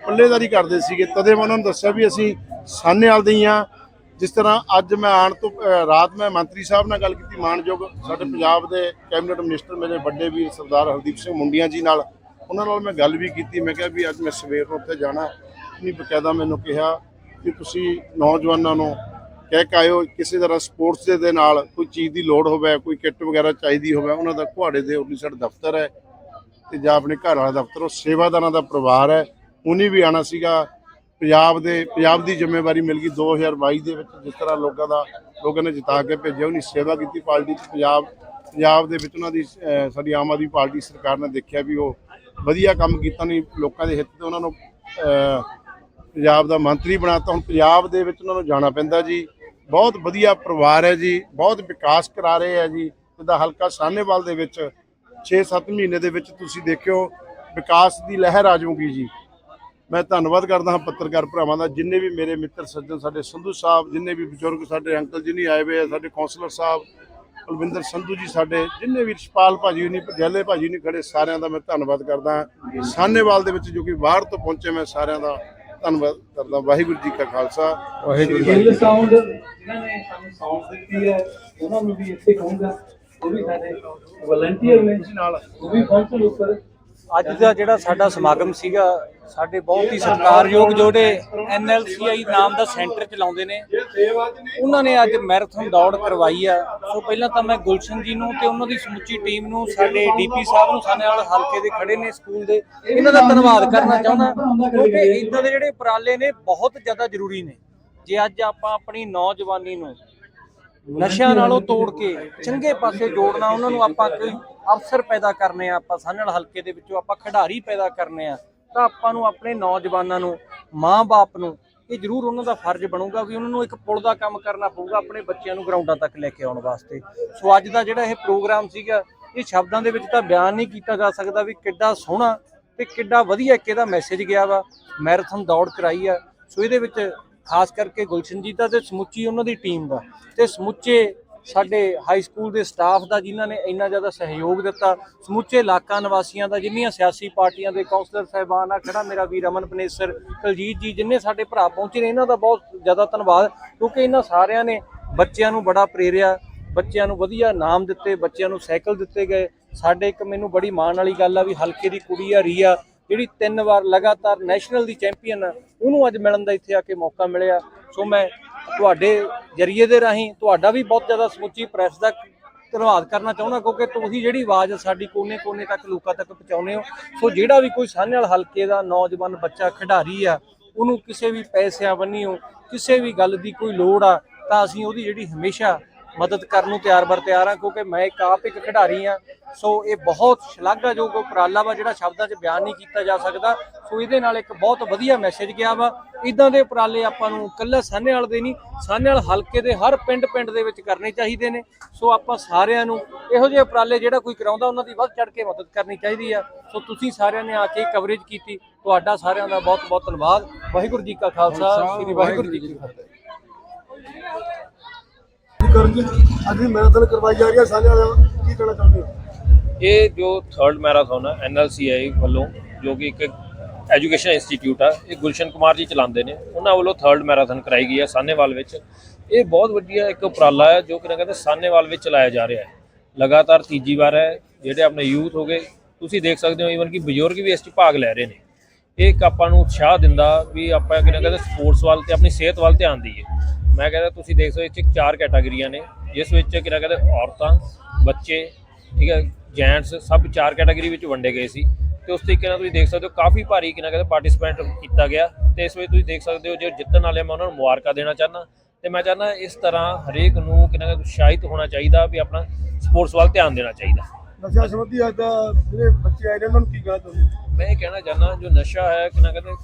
ਪੱਲੇਦਾਰੀ ਕਰਦੇ ਸੀਗੇ। ਤਦੇ ਮੈਂ ਉਹਨਾਂ ਨੂੰ ਦੱਸਿਆ ਵੀ ਅਸੀਂ ਸਾਨੇਵਾਲ ਦੇ ਹੀ ਹਾਂ ਜਿਸ ਤਰ੍ਹਾਂ ਅੱਜ ਮੈਂ ਆਉਣ ਤੋਂ, ਅਹ, ਰਾਤ ਮੈਂ ਮੰਤਰੀ ਸਾਹਿਬ ਨਾਲ ਗੱਲ ਕੀਤੀ, ਮਾਨਯੋਗ ਸਾਡੇ ਪੰਜਾਬ ਦੇ ਕੈਬਨਿਟ ਮਿਨਿਸਟਰ ਮੇਰੇ ਵੱਡੇ ਵੀਰ ਸਰਦਾਰ ਹਰਦੀਪ ਸਿੰਘ ਮੁੰਡੀਆਂ ਜੀ ਨਾਲ, ਉਹਨਾਂ ਨਾਲ ਮੈਂ ਗੱਲ ਵੀ ਕੀਤੀ। ਮੈਂ ਕਿਹਾ ਵੀ ਅੱਜ ਮੈਂ ਸਵੇਰ ਨੂੰ ਉੱਥੇ ਜਾਣਾ। ਨਹੀਂ ਬਕਾਇਦਾ ਮੈਨੂੰ ਕਿਹਾ। ਕਿ ਤੁਸੀਂ ਨੌਜਵਾਨਾਂ ਨੂੰ ਕਹਿ ਕੇ ਆਇਓ, ਕਿਸੇ ਤਰ੍ਹਾਂ ਸਪੋਰਟਸ ਦੇ ਦੇ ਨਾਲ ਕੋਈ ਚੀਜ਼ ਦੀ ਲੋੜ ਹੋਵੇ, ਕੋਈ ਕਿੱਟ ਵਗੈਰਾ ਚਾਹੀਦੀ ਹੋਵੇ, ਉਹਨਾਂ ਦਾ ਕੁਹਾੜੇ ਦੇ ਉਰਲੀ ਸਾਈਡ ਦਫ਼ਤਰ ਹੈ ਤੇ ਜਾਂ ਆਪਣੇ ਘਰ ਵਾਲਾ ਦਫ਼ਤਰ, ਉਹ ਸੇਵਾਦਾਰਾਂ ਦਾ ਪਰਿਵਾਰ ਹੈ। ਉਹਨੇ ਵੀ ਆਣਾ ਸੀਗਾ। ਪੰਜਾਬ ਦੇ ਪੰਜਾਬ ਦੀ ਜ਼ਿੰਮੇਵਾਰੀ ਮਿਲ ਗਈ 2022 ਦੇ ਵਿੱਚ, ਜਿਸ ਤਰ੍ਹਾਂ ਲੋਕਾਂ ਦਾ ਲੋਕਾਂ ਨੇ ਜਿਤਾ ਕੇ ਭੇਜਿਆ ਉਹਨੇ ਸੇਵਾ ਕੀਤੀ ਪਾਰਟੀ ਚ। ਪੰਜਾਬ ਪੰਜਾਬ ਦੇ ਵਿੱਚ ਉਹਨਾਂ ਦੀ ਸਾਡੀ ਆਮ ਆਦਮੀ ਪਾਰਟੀ ਸਰਕਾਰ ਨੇ ਦੇਖਿਆ ਵੀ ਉਹ ਵਧੀਆ ਕੰਮ ਕੀਤਾ ਨਹੀਂ ਲੋਕਾਂ ਦੇ ਹਿੱਤ ਤੇ ਉਹਨਾਂ ਨੂੰ ਪੰਜਾਬ ਦਾ ਮੰਤਰੀ ਬਣਾਤਾ, ਹੁਣ ਪੰਜਾਬ ਦੇ ਵਿੱਚ ਉਹਨਾਂ ਨੂੰ ਜਾਣਾ ਪੈਂਦਾ ਜੀ। ਬਹੁਤ ਵਧੀਆ ਪਰਿਵਾਰ ਹੈ ਜੀ, ਬਹੁਤ ਵਿਕਾਸ ਕਰਾ ਰਹੇ ਹੈ ਜੀ। ਜਿੱਦਾਂ ਹਲਕਾ ਸਾਹਨੇਵਾਲ ਦੇ ਵਿੱਚ 6-7 ਮਹੀਨੇ ਦੇ ਵਿੱਚ ਤੁਸੀਂ ਦੇਖਿਓ, ਵਿਕਾਸ ਦੀ ਲਹਿਰ ਆ ਜਾਊਗੀ ਜੀ। ਮੈਂ ਧੰਨਵਾਦ ਕਰਦਾ ਹਾਂ ਪੱਤਰਕਾਰ ਭਰਾਵਾਂ ਦਾ, ਜਿੰਨੇ ਵੀ ਮੇਰੇ ਮਿੱਤਰ ਸੱਜਣ ਸਾਡੇ ਸੰਧੂ ਸਾਹਿਬ, ਜਿੰਨੇ ਵੀ ਬਜ਼ੁਰਗ ਸਾਡੇ ਅੰਕਲ ਜੀ ਨਹੀਂ ਆਏ ਹੋਏ ਆ, ਸਾਡੇ ਕੌਂਸਲਰ ਸਾਹਿਬ ਕੁਲਵਿੰਦਰ ਸੰਧੂ ਜੀ ਸਾਡੇ, ਜਿੰਨੇ ਵੀ ਰਛਪਾਲ ਭਾਜੀ ਨਹੀਂ ਪਟਿਆਲੇ ਭਾਜੀ ਨਹੀਂ ਖੜੇ, ਸਾਰਿਆਂ ਦਾ ਮੈਂ ਧੰਨਵਾਦ ਕਰਦਾ ਹਾਂ। ਸਾਹਨੇਵਾਲ ਦੇ ਵਿੱਚ ਜੋ ਕਿ ਬਾਹਰ ਤੋਂ ਪਹੁੰਚੇ ਮੈਂ ਸਾਰਿਆਂ ਦਾ। ਧੰਨਵਾਦ ਕਰਦਾ। ਵਾਹਿਗੁਰੂ ਜੀ ਕਾ ਖਾਲਸਾ। ਵਾਹਿਗੁਰੂ ਜੀ ਕੀ ਫਤਿਹ। ਗਿੱਲ ਸਾਊਂਡ ਜਿਨ੍ਹਾਂ ਨੇ ਸਾਨੂੰ ਸਾਊਂਡ ਦਿੱਤੀ ਹੈ ਉਹਨਾਂ ਨੂੰ ਵੀ ਇੱਥੇ ਕਹੂੰਗਾ ਉਹ ਵੀ ਸਾਡੇ ਵਲੰਟੀਅਰ ਨੇ ਨਾਲ ਉਹ ਵੀ ਪਹੁੰਚਣ ਉੱਪਰ। ਅੱਜ ਦਾ ਜਿਹੜਾ ਸਾਡਾ ਸਮਾਗਮ ਸੀਗਾ, ਸਾਡੇ ਬਹੁਤ ਹੀ ਸਤਿਕਾਰਯੋਗ ਜਿਹੜੇ ਐਨਐਲਸੀਆਈ ਨਾਮ ਦਾ ਸੈਂਟਰ ਚਲਾਉਂਦੇ ਨੇ। ਉਹਨਾਂ ਨੇ ਅੱਜ ਮੈਰਾਥਨ ਦੌੜ ਕਰਵਾਈ ਆ। ਸੋ ਪਹਿਲਾਂ ਤਾਂ ਮੈਂ ਗੁਲਸ਼ਨ ਜੀ ਨੂੰ ਤੇ ਉਹਨਾਂ ਦੀ ਸਮੁੱਚੀ ਟੀਮ ਨੂੰ, ਸਾਡੇ ਡੀਪੀ ਸਾਹਿਬ ਨੂੰ ਸਾਡੇ ਨਾਲ ਹਲਕੇ ਦੇ ਖੜੇ ਨੇ ਸਕੂਲ ਦੇ, ਇਹਨਾਂ ਦਾ ਧੰਨਵਾਦ ਕਰਨਾ ਚਾਹੁੰਦਾ ਕਿਉਂਕਿ ਇਦਾਂ ਦੇ ਜਿਹੜੇ ਉਪਰਾਲੇ ਨੇ ਬਹੁਤ ਜ਼ਿਆਦਾ ਜ਼ਰੂਰੀ ਨੇ। ਜੇ ਅੱਜ ਆਪਾਂ ਆਪਣੀ ਨੌਜਵਾਨੀ ਨੂੰ ਨਸ਼ਿਆਂ ਨਾਲੋਂ ਤੋੜ ਕੇ ਚੰਗੇ ਪਾਸੇ ਜੋੜਨਾ, ਉਹਨਾਂ ਨੂੰ ਆਪਾਂ ਕੋਈ ਅਵਸਰ ਪੈਦਾ ਕਰਨੇ ਆ, ਆਪਾਂ ਸਾਨਲ ਹਲਕੇ ਦੇ ਵਿੱਚੋਂ ਆਪਾਂ ਖਿਡਾਰੀ ਪੈਦਾ ਕਰਨੇ ਆ, ਤਾਂ ਆਪਾਂ ਨੂੰ ਆਪਣੇ ਨੌਜਵਾਨਾਂ ਨੂੰ, ਮਾਂ-ਬਾਪ ਨੂੰ ਇਹ ਜ਼ਰੂਰ ਉਹਨਾਂ ਦਾ ਫਰਜ਼ ਬਣੂਗਾ ਵੀ ਉਹਨਾਂ ਨੂੰ ਇੱਕ ਪੁਲ ਦਾ ਕੰਮ ਕਰਨਾ ਪਊਗਾ ਆਪਣੇ ਬੱਚਿਆਂ ਨੂੰ ਗਰਾਊਂਡਾਂ ਤੱਕ ਲੈ ਕੇ ਆਉਣ ਵਾਸਤੇ। ਸੋ ਅੱਜ ਦਾ ਜਿਹੜਾ ਇਹ ਪ੍ਰੋਗਰਾਮ ਸੀਗਾ, ਇਹ ਸ਼ਬਦਾਂ ਦੇ ਵਿੱਚ ਤਾਂ ਬਿਆਨ ਨਹੀਂ ਕੀਤਾ ਜਾ ਸਕਦਾ ਵੀ ਕਿੱਡਾ ਸੋਹਣਾ ਤੇ ਕਿੱਡਾ ਵਧੀਆ ਇੱਕ ਇਹਦਾ ਮੈਸੇਜ ਗਿਆ ਵਾ ਮੈਰਾਥਨ ਦੌੜ ਕਰਾਈ ਆ। ਸੋ ਇਹਦੇ ਵਿੱਚ ਖਾਸ ਕਰਕੇ ਗੁਲਸ਼ਨ ਜੀ ਦਾ ਤੇ ਸਮੁੱਚੀ ਉਹਨਾਂ ਦੀ ਟੀਮ ਦਾ। ਤੇ ਸਮੁੱਚੇ ਸਾਡੇ ਹਾਈ ਸਕੂਲ ਦੇ ਸਟਾਫ ਦਾ ਜਿਨ੍ਹਾਂ ਨੇ ਇੰਨਾ ਜ਼ਿਆਦਾ ਸਹਿਯੋਗ ਦਿੱਤਾ, ਸਮੁੱਚੇ ਇਲਾਕਾ ਨਿਵਾਸੀਆਂ ਦਾ, ਜਿੰਨੀਆਂ ਸਿਆਸੀ ਪਾਰਟੀਆਂ ਦੇ ਕਾਉਂਸਲਰ ਸਾਹਿਬਾਨ ਆ ਖੜਾ ਮੇਰਾ ਵੀਰ ਅਮਨ ਪਨੇਸਰ, ਕਲਜੀਤ ਜੀ, ਜਿੰਨੇ ਸਾਡੇ ਭਰਾ ਪਹੁੰਚੇ ਨੇ, ਇਹਨਾਂ ਦਾ ਬਹੁਤ ਜ਼ਿਆਦਾ ਧੰਨਵਾਦ, ਕਿਉਂਕਿ ਇਹਨਾਂ ਸਾਰਿਆਂ ਨੇ ਬੱਚਿਆਂ ਨੂੰ ਬੜਾ ਪ੍ਰੇਰਿਆ, ਬੱਚਿਆਂ ਨੂੰ ਵਧੀਆ ਨਾਮ ਦਿੱਤੇ, ਬੱਚਿਆਂ ਨੂੰ ਸਾਈਕਲ ਦਿੱਤੇ ਗਏ। ਸਾਡੇ ਇੱਕ ਮੈਨੂੰ ਬੜੀ ਮਾਣ ਵਾਲੀ ਗੱਲ ਆ ਵੀ ਹਲਕੇ ਦੀ ਕੁੜੀ ਆ, ਰੀਆ ਜਿਹੜੀ ਤਿੰਨ ਵਾਰ ਲਗਾਤਾਰ ਨੈਸ਼ਨਲ ਦੀ ਚੈਂਪੀਅਨ ਆ, ਉਹਨੂੰ ਅੱਜ ਮਿਲਣ ਦਾ ਇੱਥੇ ਆ ਕੇ ਮੌਕਾ ਮਿਲਿਆ। ਸੋ ਮੈਂ ਤੁਹਾਡੇ ਜਰੀਏ ਦੇ ਰਾਹੀਂ ਤੁਹਾਡਾ ਵੀ ਬਹੁਤ ਜ਼ਿਆਦਾ ਸਮੁੱਚੀ ਪ੍ਰੈਸ ਦਾ ਧੰਨਵਾਦ ਕਰਨਾ ਚਾਹੁੰਦਾ, ਕਿਉਂਕਿ ਤੁਸੀਂ ਜਿਹੜੀ ਆਵਾਜ਼ ਸਾਡੀ ਕੋਨੇ-ਕੋਨੇ ਤੱਕ, ਲੋਕਾਂ ਤੱਕ ਪਹੁੰਚਾਉਂਦੇ ਹੋ। ਸੋ ਜਿਹੜਾ ਵੀ ਕੋਈ ਸਾਹਨੇ ਵਾਲ ਹਲਕੇ ਦਾ ਨੌਜਵਾਨ ਬੱਚਾ, ਖਿਡਾਰੀ ਆ, ਉਹਨੂੰ ਕਿਸੇ ਵੀ ਪੈਸਿਆਂ ਬੰਨਿਓ ਕਿਸੇ ਵੀ ਗੱਲ ਦੀ ਕੋਈ ਲੋੜ ਆ, ਤਾਂ ਅਸੀਂ ਉਹਦੀ ਜਿਹੜੀ ਹਮੇਸ਼ਾ ਮਦਦ ਕਰਨ ਨੂੰ ਤਿਆਰ ਬਰ ਤਿਆਰ ਆ ਕਿਉਂਕਿ ਮੈਂ ਇੱਕ ਆਪ ਇੱਕ ਖਿਡਾਰੀ ਆ ਸੋ ਇਹ ਬਹੁਤ ਸ਼ਲਾਘਾਯੋਗ ਉਪਰਾਲਾ ਵਾ ਜਿਹੜਾ ਸ਼ਬਦਾਂ 'ਚ ਬਿਆਨ ਨਹੀਂ ਕੀਤਾ ਜਾ ਸਕਦਾ। ਸੋ ਇਹਦੇ ਨਾਲ ਇੱਕ ਬਹੁਤ ਵਧੀਆ ਮੈਸੇਜ ਗਿਆ ਵਾ। ਇਦਾਂ ਦੇ ਉਪਰਾਲੇ ਆਪਾਂ ਨੂੰ ਇਕੱਲੇ ਸਾਹਨੇਵਾਲ ਦੇ ਨਹੀਂ ਸਾਹਨੇਵਾਲ ਹਲਕੇ ਦੇ ਹਰ ਪਿੰਡ ਪਿੰਡ ਦੇ ਵਿੱਚ ਕਰਨੇ ਚਾਹੀਦੇ ਨੇ। ਸੋ ਆਪਾਂ ਸਾਰਿਆਂ ਨੂੰ ਇਹੋ ਜਿਹੇ ਉਪਰਾਲੇ ਜਿਹੜਾ ਕੋਈ ਕਰਾਉਂਦਾ ਉਹਨਾਂ ਦੀ ਵੱਧ ਚੜ ਕੇ ਮਦਦ ਕਰਨੀ ਚਾਹੀਦੀ ਆ। ਸੋ ਤੁਸੀਂ ਸਾਰਿਆਂ ਨੇ ਆ ਕੇ ਕਵਰੇਜ ਕੀਤੀ। ਤੁਹਾਡਾ ਸਾਰਿਆਂ ਦਾ ਬਹੁਤ ਬਹੁਤ ਧੰਨਵਾਦ। ਵਾਹਿਗੁਰੂ ਜੀ ਕਾ ਖਾਲਸਾ ਸ੍ਰੀ ਵਾਹਿਗੁਰੂ ਜੀ ਕੀ ਫਤਿਹ। ਕਰਨ ਜੀ। ਅੱਜ ਵੀ ਮੈਰਾਥਨ ਕਰਵਾਈ ਜਾ ਰਹੀ ਹੈ ਸਾਂਝਾ ਕੀ ਕਹਿਣਾ ਚਾਹੁੰਦੇ ਹੋ? ਇਹ ਜੋ ਥਰਡ ਮੈਰਾਥਨ ਹੈ ਐਨਐਲਸੀਆਈ ਵੱਲੋਂ, ਜੋ ਕਿ ਇੱਕ ਐਜੂਕੇਸ਼ਨ ਇੰਸਟੀਚਿਊਟ ਆ, ਇਹ ਗੁਲਸ਼ਨ ਕੁਮਾਰ ਜੀ ਚਲਾਉਂਦੇ ਨੇ। ਉਹਨਾਂ ਵੱਲੋਂ ਥਰਡ ਮੈਰਾਥਨ ਕਰਾਈ ਗਈ ਹੈ ਸਾਨੇਵਾਲ ਵਿੱਚ। ਇਹ ਬਹੁਤ ਵਧੀਆ ਇੱਕ ਉਪਰਾਲਾ ਹੈ ਜੋ ਕਿ ਨਾ ਕਹਿੰਦੇ ਸਾਨੇਵਾਲ ਵਿੱਚ ਚਲਾਇਆ ਜਾ ਰਿਹਾ ਹੈ। ਲਗਾਤਾਰ ਤੀਜੀ ਵਾਰ ਹੈ, ਜਿਹੜੇ ਆਪਣੇ ਯੂਥ ਹੋ ਗਏ, ਤੁਸੀਂ ਦੇਖ ਸਕਦੇ ਹੋ ਈਵਨ ਕਿ ਬਜ਼ੁਰਗ ਵੀ ਇਸ 'ਚ ਭਾਗ ਲੈ ਰਹੇ ਨੇ। ਇਹ ਇੱਕ ਆਪਾਂ ਨੂੰ ਉਤਸ਼ਾਹ ਦਿੰਦਾ ਵੀ ਆਪਾਂ ਕਿਹਨਾਂ ਨਾ ਕਹਿੰਦੇ ਸਪੋਰਟਸ ਵੱਲ ਤੇ ਆਪਣੀ ਸਿਹਤ ਵੱਲ ਧਿਆਨ ਦਈਏ। ਮੈਂ ਕਹਿੰਦਾ ਤੁਸੀਂ ਦੇਖ ਸਕਦੇ ਇਹ ਚਾਰ ਕੈਟਾਗਰੀਆਂ ਨੇ, ਜਿਸ ਵਿੱਚ ਕਿਹਨਾਂ ਕਹਿੰਦੇ ਔਰਤਾਂ, ਬੱਚੇ, ਠੀਕ ਹੈ ਜੈਂਟਸ ਸਭ ਚਾਰ ਕੈਟਾਗਰੀ ਵਿੱਚ ਵੰਡੇ ਗਏ ਸੀ। ਤੇ ਉਸ ਤਰੀਕੇ ਨਾਲ ਤੁਸੀਂ ਦੇਖ ਸਕਦੇ ਹੋ ਕਾਫੀ ਭਾਰੀ ਕਿਹਨਾਂ ਕਹਿੰਦੇ ਪਾਰਟਿਸਿਪੇਟ ਕੀਤਾ ਗਿਆ। ਤੇ ਇਸ ਵਿੱਚ ਤੁਸੀਂ ਦੇਖ ਸਕਦੇ ਹੋ ਜੇ ਜਿੱਤਣ ਵਾਲੇ ਮੈਂ ਉਹਨਾਂ ਨੂੰ ਮੁਬਾਰਕਾਂ ਦੇਣਾ ਚਾਹੁੰਦਾ। ਤੇ ਮੈਂ ਚਾਹੁੰਦਾ ਇਸ ਤਰ੍ਹਾਂ ਹਰੇਕ ਨੂੰ ਕਿਨਾ ਕਹਿੰਦੇ ਉਤਸ਼ਾਹਿਤ ਹੋਣਾ ਚਾਹੀਦਾ ਵੀ ਆਪਣਾ ਸਪੋਰਟਸ ਵੱਲ ਧਿਆਨ ਦੇਣਾ ਚਾਹੀਦਾ। ਨਸ਼ਾ ਸੰਬੰਧੀ ਅੱਜ ਜਿਹੜੇ ਬੱਚੇ ਆਏ ਨੇ ਉਹਨਾਂ ਨੂੰ ਕੀ ਕਹਿਣਾ ਚਾਹੁੰਦੇ ਮੈਂ ਇਹ ਕਹਿਣਾ ਚਾਹੁੰਦਾ ਜੋ ਨਸ਼ਾ ਹੈ ਕਿ ਨਾ ਕਹਿੰਦੇ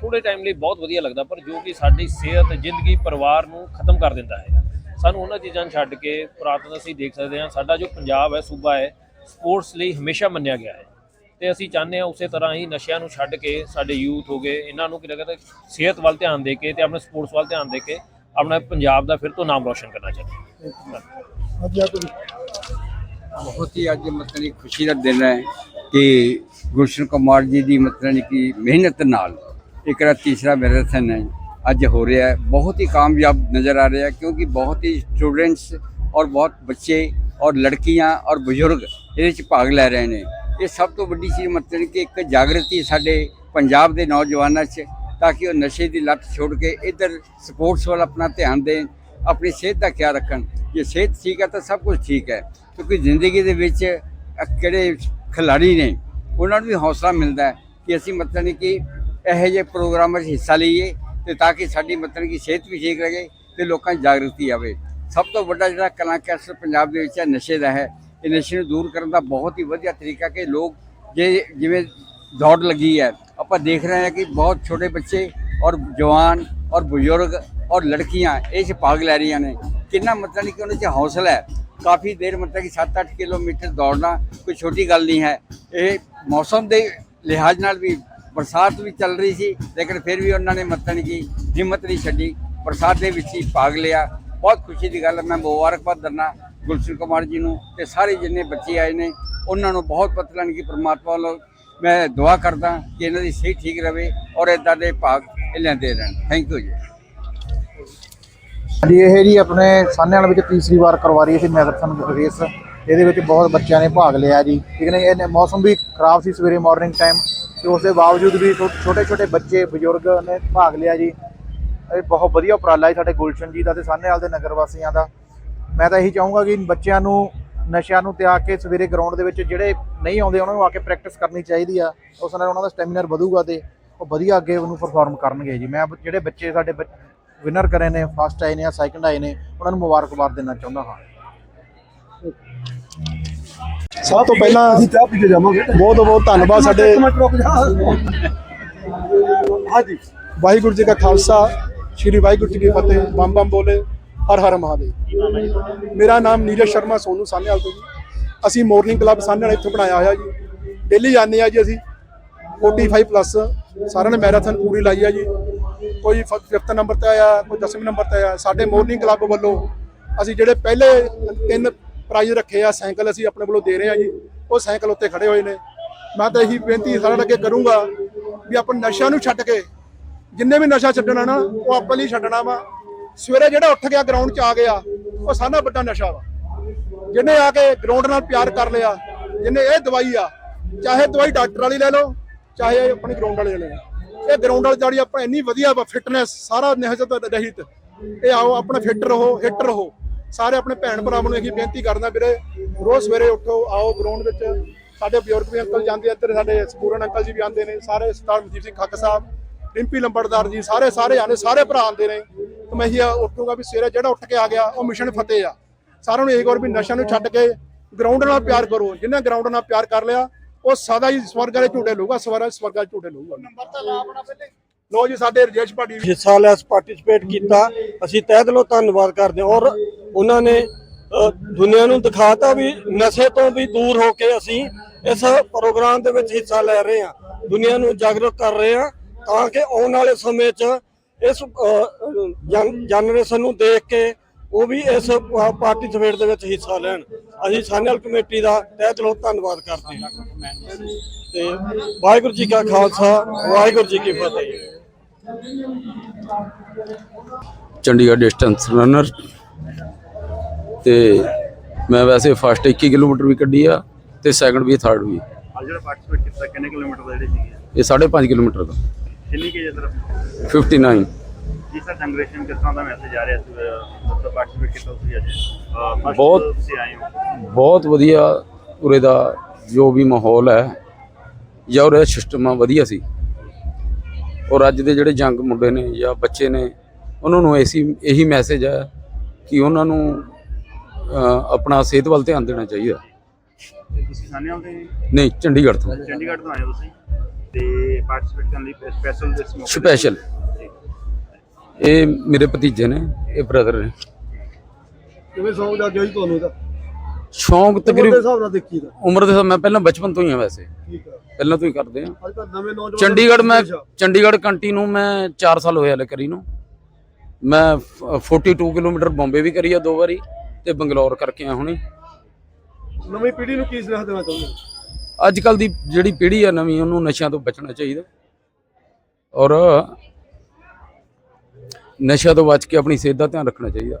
ਥੋੜੇ ਟਾਈਮ ਲਈ ਬਹੁਤ ਵਧੀਆ ਲੱਗਦਾ ਪਰ ਜੋ ਕਿ ਸਾਡੀ ਸਿਹਤ ਜ਼ਿੰਦਗੀ ਪਰਿਵਾਰ ਨੂੰ ਖਤਮ ਕਰ ਦਿੰਦਾ ਹੈ। ਸਾਨੂੰ ਉਹਨਾਂ ਚੀਜ਼ਾਂ ਨੂੰ ਛੱਡ ਕੇ ਪੁਰਾਤਨ ਅਸੀਂ ਦੇਖ ਸਕਦੇ ਹਾਂ ਸਾਡਾ ਜੋ ਪੰਜਾਬ ਹੈ ਸੂਬਾ ਹੈ ਸਪੋਰਟਸ ਲਈ ਹਮੇਸ਼ਾ ਮੰਨਿਆ ਗਿਆ ਹੈ। ਤੇ ਅਸੀਂ ਚਾਹੁੰਦੇ ਹਾਂ ਉਸੇ ਤਰ੍ਹਾਂ ਹੀ ਨਸ਼ਿਆਂ ਨੂੰ ਛੱਡ ਕੇ ਸਾਡੇ ਯੂਥ ਹੋ ਗਏ ਇਹਨਾਂ ਨੂੰ ਕਿਹਾ ਕਹਿੰਦੇ ਸਿਹਤ ਵੱਲ ਧਿਆਨ ਦੇ ਕੇ ਤੇ ਆਪਣੇ ਸਪੋਰਟਸ ਵੱਲ ਧਿਆਨ ਦੇ ਕੇ ਆਪਣਾ ਪੰਜਾਬ ਦਾ ਫਿਰ ਤੋਂ ਨਾਮ ਰੋਸ਼ਨ ਕਰਨਾ ਚਾਹੁੰਦੇ। ਹਾਂ ਅੱਜ ਆ ਬਹੁਤ ਹੀ ਅੱਜ ਮਤਲਬ ਕਿ ਖੁਸ਼ੀ ਦਾ ਦਿਨ ਹੈ ਕਿ ਗੁਲਸ਼ਨ ਕੁਮਾਰ ਜੀ ਦੀ ਮਤਲਬ ਕਿ ਮਿਹਨਤ ਨਾਲ ਇੱਕ ਤੀਸਰਾ ਮੈਰਾਥਨ ਹੈ ਅੱਜ ਹੋ ਰਿਹਾ ਹੈ। ਬਹੁਤ ਹੀ ਕਾਮਯਾਬ ਨਜ਼ਰ ਆ ਰਿਹਾ ਕਿਉਂਕਿ ਬਹੁਤ ਹੀ ਸਟੂਡੈਂਟਸ ਔਰ ਬਹੁਤ ਬੱਚੇ ਔਰ ਲੜਕੀਆਂ ਔਰ ਬਜ਼ੁਰਗ ਇਹਦੇ ਵਿੱਚ ਭਾਗ ਲੈ ਰਹੇ ਨੇ। ਇਹ ਸਭ ਤੋਂ ਵੱਡੀ ਚੀਜ਼ ਮਤਲਬ ਕਿ ਇੱਕ ਜਾਗਰਤੀ ਸਾਡੇ ਪੰਜਾਬ ਦੇ ਨੌਜਵਾਨਾਂ 'ਚ ਤਾਂ ਕਿ ਉਹ ਨਸ਼ੇ ਦੀ ਲੱਤ ਛੋੜ ਕੇ ਇੱਧਰ ਸਪੋਰਟਸ ਵੱਲ ਆਪਣਾ ਧਿਆਨ ਦੇਣ, ਆਪਣੀ ਸਿਹਤ ਦਾ ਖਿਆਲ ਰੱਖਣ। ਜੇ ਸਿਹਤ ਠੀਕ ਹੈ ਤਾਂ ਸਭ ਕੁਝ ਠੀਕ ਹੈ। ਕਿਉਂਕਿ ਜ਼ਿੰਦਗੀ ਦੇ ਵਿੱਚ ਅਹ ਕਿਹੜੇ ਖਿਲਾੜੀ ਨੇ, ਉਹਨਾਂ ਨੂੰ ਵੀ ਹੌਸਲਾ ਮਿਲਦਾ ਹੈ ਕਿ ਅਸੀਂ ਮਤਲਬ ਨਹੀਂ ਕਿ ਇਹੋ ਜਿਹੇ ਪ੍ਰੋਗਰਾਮਾਂ 'ਚ ਹਿੱਸਾ ਲਈਏ ਤੇ ਤਾਂ ਕਿ ਸਾਡੀ ਮਤਲਬ ਕਿ ਸਿਹਤ ਵੀ ਠੀਕ ਰਹੇ ਤੇ ਲੋਕਾਂ 'ਚ ਜਾਗਰੂਕਤੀ ਆਵੇ। ਸਭ ਤੋਂ ਵੱਡਾ ਜਿਹੜਾ ਕਲਾ ਕੈਂਸਰ ਪੰਜਾਬ ਦੇ ਵਿੱਚ ਹੈ ਨਸ਼ੇ ਦਾ ਹੈ। ਇਹ ਨਸ਼ੇ ਨੂੰ ਦੂਰ ਕਰਨ ਦਾ ਬਹੁਤ ਹੀ ਵਧੀਆ ਤਰੀਕਾ ਕਿ ਲੋਕ ਜੇ ਜਿਵੇਂ ਦੌੜ ਲੱਗੀ ਹੈ, ਆਪਾਂ ਦੇਖ ਰਹੇ ਹਾਂ ਕਿ ਬਹੁਤ ਛੋਟੇ ਬੱਚੇ ਔਰ ਜਵਾਨ ਔਰ ਬਜ਼ੁਰਗ ਔਰ ਲੜਕੀਆਂ ਇਹ 'ਚ ਭਾਗ ਲੈ ਰਹੀਆਂ ਨੇ। ਕਿੰਨਾ ਮਤਲਬ ਨਹੀਂ ਕਿ ਉਹਨਾਂ 'ਚ ਹੌਸਲਾ ਹੈ। ਕਾਫੀ ਦੇਰ ਮਤਲਬ ਕਿ 7-8 ਕਿਲੋਮੀਟਰ ਦੌੜਨਾ ਕੋਈ ਛੋਟੀ ਗੱਲ ਨਹੀਂ ਹੈ। ਇਹ ਮੌਸਮ ਦੇ ਲਿਹਾਜ਼ ਨਾਲ ਵੀ ਬਰਸਾਤ ਵੀ ਚੱਲ ਰਹੀ ਸੀ, ਲੇਕਿਨ ਫਿਰ ਵੀ ਉਹਨਾਂ ਨੇ ਮਤਲਬ ਕਿ ਹਿੰਮਤ ਨਹੀਂ ਛੱਡੀ। ਬਰਸਾਤ ਦੇ ਵਿੱਚ ਹੀ ਭਾਗ ਲਿਆ। ਬਹੁਤ ਖੁਸ਼ੀ ਦੀ ਗੱਲ ਹੈ, ਮੈਂ ਮੁਬਾਰਕਬਾਦ ਦਿੰਦਾ ਗੁਲਸ਼ਨ ਕੁਮਾਰ ਜੀ ਨੂੰ ਤੇ ਸਾਰੇ ਜਿੰਨੇ ਬੱਚੇ ਆਏ ਨੇ, ਉਹਨਾਂ ਨੂੰ ਬਹੁਤ ਪਤਲਾ ਕਿ ਪ੍ਰਮਾਤਮਾ ਵੱਲੋਂ ਮੈਂ ਦੁਆ ਕਰਦਾ ਕਿ ਇਹਨਾਂ ਦੀ ਸਿਹਤ ਠੀਕ ਰਵੇ ਔਰ ਇਦਾਂ ਦੇ ਭਾਗ ਇਹ ਲੈਂਦੇ ਰਹਿਣ। ਥੈਂਕ ਯੂ ਜੀ। ਜੀ ਇਹ ਜੀ ਆਪਣੇ ਸਾਨੇਵਾਲ ਵਿੱਚ ਤੀਸਰੀ ਵਾਰ ਕਰਵਾ ਰਹੀ ਸੀ ਮੈਰਾਥਨ ਰੇਸ। ਇਹਦੇ ਵਿੱਚ ਬਹੁਤ ਬੱਚਿਆਂ ਨੇ ਭਾਗ ਲਿਆ ਜੀ। ਠੀਕ ਨੇ ਇਹਨੇ ਮੌਸਮ ਵੀ ਖਰਾਬ ਸੀ ਸਵੇਰੇ ਮਾਰਨਿੰਗ ਟਾਈਮ ਤੇ ਉਸ ਦੇ ਬਾਵਜੂਦ ਵੀ ਛੋਟੇ ਛੋਟੇ ਬੱਚੇ, ਬਜ਼ੁਰਗ ਨੇ ਭਾਗ ਲਿਆ ਜੀ। ਇਹ ਬਹੁਤ ਵਧੀਆ ਉਪਰਾਲਾ ਹੈ ਸਾਡੇ ਗੁਲਸ਼ਨ ਜੀ ਦਾ ਤੇ ਸਾਨੇਵਾਲ ਦੇ ਨਗਰ ਵਾਸੀਆਂ ਦਾ। ਮੈਂ ਤਾਂ ਇਹੀ ਚਾਹੂੰਗਾ ਕਿ ਬੱਚਿਆਂ ਨੂੰ, ਨਸ਼ਿਆਂ ਨੂੰ ਤਿਆਗ ਕੇ ਸਵੇਰੇ ਗਰਾਊਂਡ ਦੇ ਵਿੱਚ ਜਿਹੜੇ ਨਹੀਂ ਆਉਂਦੇ, ਉਹਨਾਂ ਨੂੰ ਆ ਕੇ ਪ੍ਰੈਕਟਿਸ ਕਰਨੀ ਚਾਹੀਦੀ ਆ। ਉਸ ਨਾਲ ਉਹਨਾਂ ਦਾ ਸਟੈਮਿਨਰ ਵਧੂਗਾ ਤੇ ਉਹ ਵਧੀਆ ਅੱਗੇ ਉਹਨੂੰ ਪਰਫਾਰਮ ਕਰਨਗੇ ਜੀ। ਮੈਂ ਜਿਹੜੇ ਬੱਚੇ ਸਾਡੇ ਵਿਨਰ ਕਰੇ ਨੇ ਫਸਟ ਆਏ ਨੇ ਜਾਂ ਸੈਕੰਡ ਆਏ ਨੇ ਉਹਨਾਂ ਨੂੰ ਮੁਬਾਰਕਬਾਦ ਦੇਣਾ ਚਾਹੁੰਦਾ ਹਾਂ। ਸਭ ਤੋਂ ਪਹਿਲਾਂ ਅਸੀਂ ਚਾਹ ਪੀ ਕੇ ਜਾਵਾਂਗੇ। ਬਹੁਤ ਬਹੁਤ ਧੰਨਵਾਦ ਸਾਡੇ ਹਾਂਜੀ। ਵਾਹਿਗੁਰੂ ਜੀ ਕਾ ਖਾਲਸਾ ਸ੍ਰੀ ਵਾਹਿਗੁਰੂ ਜੀ ਕੀ ਫਤਿਹ। ਬੰਮ ਬੰਮ ਬੋਲੇ ਹਰ ਹਰ ਮਹਾਦੇਵ। ਮੇਰਾ ਨਾਮ ਨੀਰਜ ਸ਼ਰਮਾ ਸੋਨੂ ਸਾਹਨੇਵਾਲ ਤੋਂ ਜੀ। ਅਸੀਂ ਮਾਰਨਿੰਗ ਕਲੱਬ ਸਾਹਨੇਵਾਲ ਇੱਥੋਂ ਬਣਾਇਆ ਹੋਇਆ ਜੀ। ਡੇਲੀ ਜਾਂਦੇ ਆ ਜੀ ਅਸੀਂ। 45 ਪਲੱਸ ਸਾਰਿਆਂ ਨੇ ਮੈਰਾਥਨ ਪੂਰੀ ਲਾਈ ਆ ਜੀ। ਕੋਈ 5th ਨੰਬਰ ਤੇ ਆਇਆ, ਕੋਈ 10ਵੇਂ ਨੰਬਰ ਤੇ ਆਇਆ, ਸਾਡੇ ਮੋਰਨਿੰਗ ਕਲੱਬ ਵੱਲੋਂ ਅਸੀਂ ਜਿਹੜੇ ਪਹਿਲੇ ਤਿੰਨ ਪ੍ਰਾਈਜ਼ ਰੱਖੇ ਆ, ਸਾਈਕਲ ਅਸੀਂ ਆਪਣੇ ਵੱਲੋਂ ਦੇ ਰਹੇ ਆ ਜੀ, ਉਹ ਸਾਈਕਲ ਉੱਤੇ ਖੜੇ ਹੋਏ ਨੇ। ਮੈਂ ਤਾਂ ਇਹੀ ਬੇਨਤੀ ਸਾਰਿਆਂ ਅੱਗੇ ਕਰੂੰਗਾ ਵੀ ਆਪਾਂ ਨਸ਼ਾ ਨੂੰ ਛੱਡ ਕੇ, ਜਿੰਨੇ ਵੀ ਨਸ਼ਾ ਛੱਡਣਾ ਨਾ, ਉਹ ਆਪਾਂ ਲਈ ਛੱਡਣਾ ਵਾ। ਸਵੇਰੇ ਜਿਹੜਾ ਉੱਠ ਗਿਆ ਗਰਾਊਂਡ 'ਚ ਆ ਗਿਆ, ਉਹ ਸਾਡਾ ਵੱਡਾ ਨਸ਼ਾ ਵਾ। ਜਿਹਨੇ ਆ ਕੇ ਗਰਾਊਂਡ ਨਾਲ ਪਿਆਰ ਕਰ ਲਿਆ, ਜਿਹਨੇ ਇਹ ਦਵਾਈ ਆ, ਚਾਹੇ ਦਵਾਈ ਡਾਕਟਰ ਵਾਲੀ ਲੈ ਲਓ, ਚਾਹੇ ਆਪਣੀ ਗਰਾਊਂਡ ਵਾਲੀ ਲੈ ਲਓ ਇਹ ਗਰਾਊਂਡ ਵਾਲੀ ਜਿਹੜੀ ਆਪਾਂ ਇੰਨੀ ਵਧੀਆ ਵਾ ਫਿਟਨੈਸ ਸਾਰਾ ਨਿਹਜਤ ਰਹਿਤ ਇਹ ਆਓ ਆਪਣਾ ਫਿੱਟ ਰਹੋ ਹਿੱਟ ਰਹੋ। ਸਾਰੇ ਆਪਣੇ ਭੈਣ ਭਰਾਵਾਂ ਨੂੰ ਇਹੀ ਬੇਨਤੀ ਕਰਦਾ ਵੀਰੇ ਰੋਜ਼ ਸਵੇਰੇ ਉੱਠੋ ਆਓ ਗਰਾਊਂਡ ਵਿੱਚ। ਸਾਡੇ ਬਜ਼ੁਰਗ ਵੀ ਅੰਕਲ ਜਾਂਦੇ ਆ, ਇੱਧਰ ਸਾਡੇ ਸਪੂਰਨ ਅੰਕਲ ਜੀ ਵੀ ਆਉਂਦੇ ਨੇ ਸਾਰੇ ਸਰਦਾਰ ਮਨਜੀਤ ਸਿੰਘ ਖੱਕ ਸਾਹਿਬ ਰਿੰਪੀ ਲੰਬੜਦਾਰ ਜੀ ਸਾਰੇ ਸਾਰੇ ਆਨੇ ਸਾਰੇ ਭਰਾ ਆਉਂਦੇ ਨੇ। ਤੇ ਮੈਂ ਇਹੀ ਉੱਠੂਗਾ ਵੀ ਸਵੇਰੇ ਜਿਹੜਾ ਉੱਠ ਕੇ ਆ ਗਿਆ ਉਹ ਮਿਸ਼ਨ ਫਤਿਹ ਆ। ਸਾਰਿਆਂ ਨੂੰ ਇਹ ਹੋਰ ਵੀ ਨਸ਼ਾ ਨੂੰ ਛੱਡ ਕੇ ਗਰਾਊਂਡ ਨਾਲ ਪਿਆਰ ਕਰੋ ਜਿੰਨਾ ਗਰਾਊਂਡ ਨਾਲ ਪਿਆਰ ਕਰ ਲਿਆ ਉਹ ਸਦਾ ਹੀ ਸਵਰਗ ਵਾਲੇ ਝੂਟੇ ਲਊਗਾ ਸਵਰਗ ਸਵਰਗ ਵਾਲੇ ਝੂਟੇ ਲਊਗਾ। ਨੰਬਰ ਤਾਂ ਲਾ ਆਪਣਾ ਪਹਿਲੇ। ਲੋ ਜੀ ਸਾਡੇ ਰਜੇਸ਼ ਭਾਟੀ ਹਿੱਸਾ ਲਿਆ ਪਾਰਟਿਸਿਪੇਟ ਕੀਤਾ। ਅਸੀਂ ਤਹਿ ਦਿਲੋਂ ਧੰਨਵਾਦ ਕਰਦੇ ਹਾਂ ਔਰ ਉਹਨਾਂ ਨੇ ਦੁਨੀਆ ਨੂੰ ਦਿਖਾਤਾ ਵੀ ਨਸ਼ੇ ਤੋਂ ਵੀ ਦੂਰ ਹੋ ਕੇ ਅਸੀਂ ਇਸ ਪ੍ਰੋਗਰਾਮ ਦੇ ਵਿੱਚ ਹਿੱਸਾ ਲੈ ਰਹੇ ਹਾਂ। ਦੁਨੀਆ ਨੂੰ ਜਾਗਰੂਕ ਕਰ ਰਹੇ ਹਾਂ ਤਾਂ ਕਿ ਆਉਣ ਵਾਲੇ ਸਮੇਂ 'ਚ ਇਸ ਜਨਰੇਸ਼ਨ ਨੂੰ ਦੇਖ ਕੇ ਉਹ ਵੀ ਇਸ ਪਾਰਟਿਸਪੇਟ ਦੇ ਵਿੱਚ ਹਿੱਸਾ ਲੈਣ। ਅਸੀਂ ਸਾਨੇਵਾਲ ਕਮੇਟੀ ਦਾ ਤਹਿ ਦਿਲੋਂ ਧੰਨਵਾਦ ਕਰਦੇ ਹਾਂ। ਤੇ ਵਾਹਿਗੁਰੂ ਜੀ ਕਾ ਖਾਲਸਾ ਵਾਹਿਗੁਰੂ ਜੀ ਕੀ ਫਤਿਹ। ਚੰਡੀਗੜ੍ਹ ਡਿਸਟੈਂਸ ਰਨਰ ਤੇ ਮੈਂ ਵੈਸੇ ਫਸਟ 21 ਕਿਲੋਮੀਟਰ ਵੀ ਕੱਢੀ ਆ ਤੇ ਸੈਕੰਡ ਵੀ ਥਰਡ ਵੀ। ਅੱਜ ਜਿਹੜਾ ਪਾਰਟਿਸਿਪੇਟ ਕੀਤਾ ਕਿੰਨੇ ਕਿਲੋਮੀਟਰ ਦਾ ਜਿਹੜੇ ਸੀਗੇ? ਇਹ 5.5 ਕਿਲੋਮੀਟਰ ਦਾ। ਕਿੰਨੀ ਕੇ ਤਰਫ 59 ਜਿਸ ਦਾ ਜਨਰੇਸ਼ਨ ਕਿਸ ਤਰ੍ਹਾਂ ਦਾ ਮੈਸੇਜ ਆ ਰਿਹਾ ਸੀ ਮਤਲਬ ਪਾਰਟਿਸਿਪੇਟ ਕੀਤਾ ਤੁਸੀਂ ਅੱਜ? ਅਹ, first ਬਹੁਤ- ਤੁਸੀਂ ਆਏ ਹੋ। ਬਹੁਤ ਵਧੀਆ ਉਰੇ ਦਾ ਜੋ ਵੀ ਮਾਹੌਲ ਹੈ ਜਾਂ ਉਰੇ ਸਿਸਟਮ ਆ ਵਧੀਆ ਸੀ। ਔਰ ਅੱਜ ਦੇ ਜਿਹੜੇ ਜੰਗ ਮੁੰਡੇ ਨੇ ਜਾਂ ਬੱਚੇ ਨੇ ਉਹਨਾਂ ਨੂੰ ਐਸੀ ਇਹੀ ਮੈਸੇਜ ਹੈ ਕਿ ਉਹਨਾਂ ਨੂੰ ਆਪਣਾ ਸਿਹਤ ਵੱਲ ਧਿਆਨ ਦੇਣਾ ਚਾਹੀਦਾ। ਤੁਸੀਂ ਸਾਨੇਵਾਲ ਦੇ ਨਹੀਂ ਚੰਡੀਗੜ੍ਹ ਤੋਂ। ਚੰਡੀਗੜ੍ਹ ਤੋਂ ਆਏ ਹੋ ਤੁਸੀਂ। ਤੇ ਪਾਰਟਿਸਿਪੇਟ ਕਰਨ ਲਈ ਸਪੈਸ਼ਲ ਸਪੈਸ਼ਲ ਇਹ ਮੇਰੇ ਭਤੀਜੇ ਨੇ ਇਹ ਬ੍ਰਦਰ ਨੇ। ਕਿਵੇਂ ਸੌਂਗ ਦਾ ਗਈ ਤੁਹਾਨੂੰ ਦਾ ਸ਼ੌਂਕ ਤਕਰੀਬ ਹਿਸਾਬ ਨਾਲ ਦੇਖੀ ਦਾ। ਉਮਰ ਦੇ ਹਿਸਾਬ ਮੈਂ ਪਹਿਲਾਂ ਬਚਪਨ ਤੋਂ ਹੀ ਆ ਵੈਸੇ। ਠੀਕ ਆ। ਪਹਿਲਾਂ ਤੋਂ ਹੀ ਕਰਦੇ ਆ। ਅੱਜ ਤਾਂ ਨਵੇਂ ਨੌਜਵਾਨ ਚੰਡੀਗੜ੍ਹ ਮੈਂ ਚੰਡੀਗੜ੍ਹ ਕੰਟੀ ਨੂੰ ਮੈਂ 4 ਸਾਲ ਹੋਏ ਹਲੇ ਕਰੀ ਨੂੰ। ਮੈਂ ਫ- 42 ਕਿਲੋਮੀਟਰ ਬੰਬੇ ਵੀ ਕਰੀ ਆ ਦੋ ਵਾਰੀ ਤੇ ਬੰਗਲੌਰ ਕਰਕੇ ਆ ਹੁਣੀ। ਨਵੀਂ ਪੀੜ੍ਹੀ ਨੂੰ ਕੀ ਸੁਨੇਹਾ ਦੇਣਾ ਚਾਹੁੰਦੇ ਹੋ? ਅੱਜ ਕੱਲ ਦੀ ਜਿਹੜੀ ਪੀੜ੍ਹੀ ਆ ਨਵੀਂ ਉਹਨੂੰ ਨਸ਼ਿਆਂ ਤੋਂ ਬਚਣਾ ਚਾਹੀਦਾ। ਔਰ ਨਸ਼ਿਆਂ ਤੋਂ ਬਚ ਕੇ ਆਪਣੀ ਸਿਹਤ ਦਾ ਧਿਆਨ ਰੱਖਣਾ ਚਾਹੀਦਾ।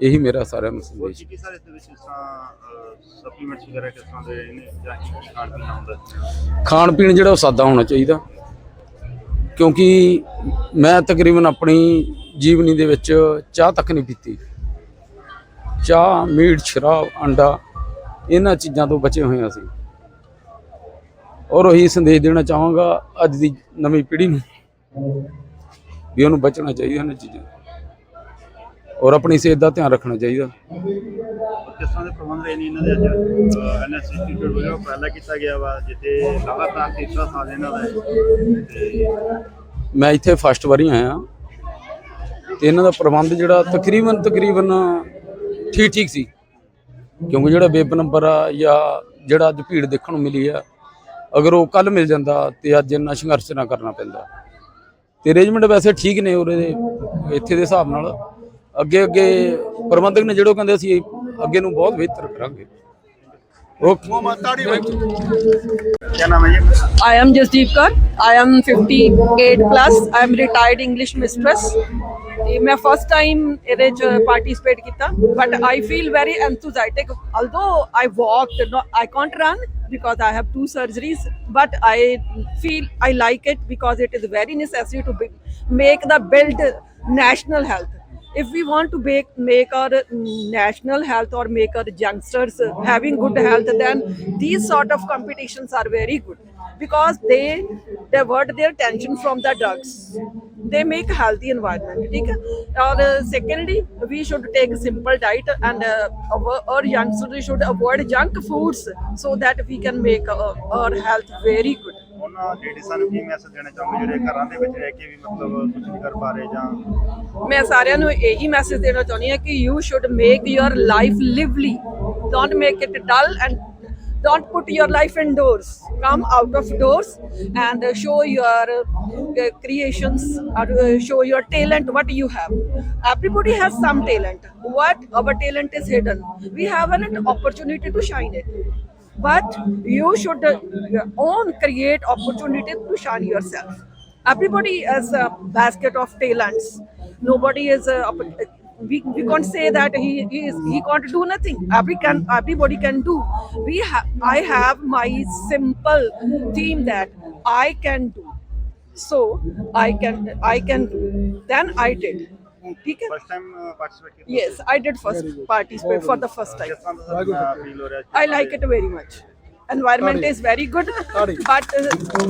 ਇਹੀ ਮੇਰਾ ਸਾਰਿਆਂ ਨੂੰ ਸੰਦੇਸ਼। ਕੀ ਸਾਰੇ ਇਸ ਦੇ ਵਿੱਚ ਇਸ ਤਰ੍ਹਾਂ ਸਪਲੀਮੈਂਟਸ ਵਗੈਰਾ ਕਿਸ ਤਰ੍ਹਾਂ ਦੇ ਨੇ ਜਾਂ ਕੀ ਖਾਣ ਪੀਣਾ ਹੁੰਦਾ? ਖਾਣ ਪੀਣ ਜਿਹੜਾ ਉਹ ਸਾਦਾ ਹੋਣਾ ਚਾਹੀਦਾ। ਕਿਉਂਕਿ ਮੈਂ ਤਕਰੀਬਨ ਆਪਣੀ ਜੀਵਨੀ ਦੇ ਵਿੱਚ ਚਾਹ ਤੱਕ ਨਹੀਂ ਪੀਤੀ। ਚਾਹ ਮੀਟ ਸ਼ਰਾਬ ਅੰਡਾ ਇਹਨਾਂ ਚੀਜ਼ਾਂ ਤੋਂ ਬਚੇ ਹੋਏ ਹਾਂ ਅਸੀਂ। ਔਰ ਉਹੀ ਸੰਦੇਸ਼ ਦੇਣਾ ਚਾਹਾਂਗਾ ਅੱਜ ਦੀ ਨਵੀਂ ਪੀੜ੍ਹੀ ਨੂੰ। ਵੀ ਉਹਨੂੰ ਬਚਣਾ ਚਾਹੀਦਾ ਇਹਨਾਂ ਚੀਜ਼ਾਂ। ਔਰ ਆਪਣੀ ਸਿਹਤ ਦਾ ਧਿਆਨ ਰੱਖਣਾ ਚਾਹੀਦਾ। ਕਿਸ ਤਰ੍ਹਾਂ ਦੇ ਪ੍ਰਬੰਧ ਰਹੇ ਨੇ ਇਹਨਾਂ ਦੇ ਅੱਜ? ਐਨਐਸ ਇੰਸਟੀਚਿਊਟ ਵੱਲੋਂ ਉਪਰਾਲਾ ਕੀਤਾ ਗਿਆ ਵਾ ਜਿੱਥੇ ਲਗਾਤਾਰ ਤੀਸਰਾ ਸਾਲ ਇਹਨਾਂ ਦਾ ਹੈ। ਤੇ ਮੈਂ ਇੱਥੇ ਫਸਟ ਵਾਰੀ ਆਇਆ। ਤੇ ਇਹਨਾਂ ਦਾ ਪ੍ਰਬੰਧ ਜਿਹੜਾ ਤਕਰੀਬਨ ਤਕਰੀਬਨ ਠੀਕ ਠੀਕ ਸੀ। ਕਿਉਂਕਿ ਜਿਹੜਾ ਵੇਬ ਨੰਬਰ ਆ ਜਾਂ ਜਿਹੜਾ ਅੱਜ ਭੀੜ ਦੇਖਣ ਨੂੰ ਮਿਲੀ ਆ ਅਗਰ ਉਹ ਕੱਲ ਮਿਲ ਜਾਂਦਾ ਤੇ ਅੱਜ ਇੰਨਾ ਸੰਘਰਸ਼ ਨਾ ਕਰਨਾ ਪੈਂਦਾ। ਤੇ ਅਰੇਂਜਮੈਂਟ ਵੈਸੇ ਠੀਕ ਨੇ ਉਰੇ ਦੇ ਇੱਥੇ ਦੇ ਹਿਸਾਬ ਨਾਲ ਅੱਗੇ ਅੱਗੇ ਪ੍ਰਬੰਧਕ ਨੇ ਜਿਹੜੋ ਕਹਿੰਦੇ ਅਸੀਂ ਅੱਗੇ ਨੂੰ ਬਹੁਤ ਬਿਹਤਰ ਕਰਾਂਗੇ ਓਕੇ ਕੀ ਨਾਮ ਹੈ ਜੀ I am Jasdeep Kaur. I am 58 plus. I am retired English mistress. ਤੇ ਮੈਂ ਫਸਟ ਟਾਈਮ ਇਹਦੇ ਚ ਪਾਰਟਿਸਿਪੇਟ ਕੀਤਾ but I feel very enthusiastic although I walked no, I can't run because I have two surgeries but I feel I like it because it is very necessary to be, make the build national health if we want to make make our mm, national health or make our youngsters having good health then these sort of competitions are very good because they divert their attention from the drugs. They make a healthy environment. Okay? Or uh, secondly, we should take a simple diet and uh, our, our youngsters should avoid junk foods so that we can make uh, our health very good. ਉਹਨਾਂ ਲੇਡੀਸਾਂ ਨੂੰ ਕੀ message ਦੇਣਾ ਚਾਹੁੰਦੇ ਜਿਹੜੇ ਘਰਾਂ ਦੇ ਵਿੱਚ ਰਹਿ ਕੇ ਵੀ ਮਤਲਬ ਕੁਝ ਨਹੀਂ ਕਰ ਪਾ ਰਹੇ ਜਾਂ ਮੈਂ ਸਾਰਿਆਂ ਨੂੰ ਇਹੀ ਮੈਸੇਜ ਦੇਣਾ ਚਾਹੁੰਦੀ ਹਾਂ ਕਿ you should make your life lively don't make it dull and don't put your life indoors come out of doors and uh, show your uh, creations or uh, show your talent what you have. Everybody has some talent. What our talent is hidden. We have an opportunity to shine it. But you should uh, own create opportunity to shine yourself. Everybody has a basket of talents. Nobody is a we, we can't say that he, he is he can't do nothing. Every can everybody can do. We i have my simple team that i can do. So i can i can do. Then i did. yes, I did first party for the first time. I like it very much. Environment is very good, but uh,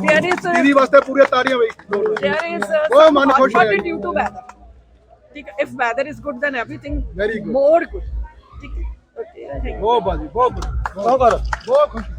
there is a, there is a some, but due to. ठीक है if weather is good then everything very more good ठीक है okay बहुत बहुत बहुत बहुत खुशी